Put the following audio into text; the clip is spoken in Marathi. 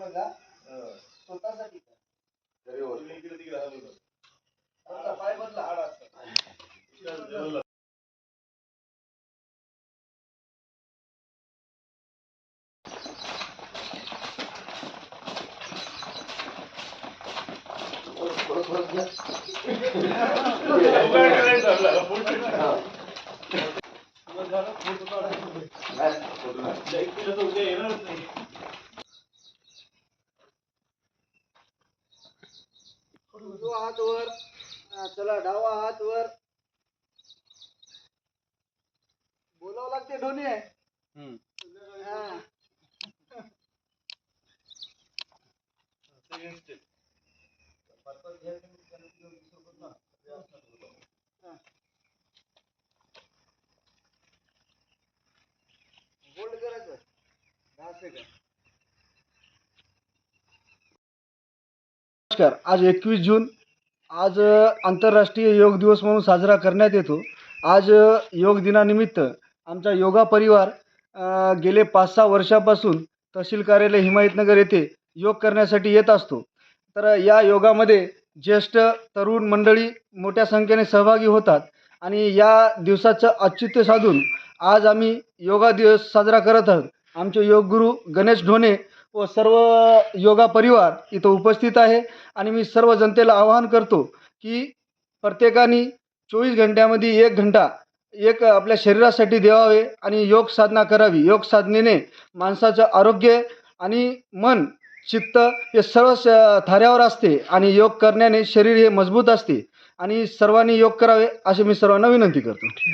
नका स्वतःसाठी करा. बदला, पाय बदला. परत परत घ्या. उजवा हात वर चला डावा हात वर. बोलावं लागते दोन्ही हा. हा. बोल्ड करायचं. दहा सेकंद नमस्कार. आज एकवीस जून. आज आंतरराष्ट्रीय योग दिवस म्हणून साजरा करण्यात येतो. आज योग दिनानिमित्त आमचा योगा परिवार अ, गेले पाच सहा वर्षापासून तहसील कार्यालय हिमायतनगर येथे योग करण्यासाठी येत असतो. तर या योगामध्ये ज्येष्ठ तरुण मंडळी मोठ्या संख्येने सहभागी होतात आणि या दिवसाचं औचित्य साधून आज आम्ही योगा दिवस साजरा करत आहोत. आमचे योगगुरू गणेश ढोणे व सर्व योगा परिवार इथं उपस्थित आहे. आणि मी सर्व जनतेला आवाहन करतो की प्रत्येकाने चोवीस घंट्यामध्ये एक घंटा एक आपल्या शरीरासाठी देवावे आणि योग साधना करावी. योग साधनेने माणसाचं आरोग्य आणि मन चित्त हे सर्व थाऱ्यावर असते आणि योग करण्याने शरीर हे मजबूत असते. आणि सर्वांनी योग करावे असे मी सर्वांना विनंती करतो.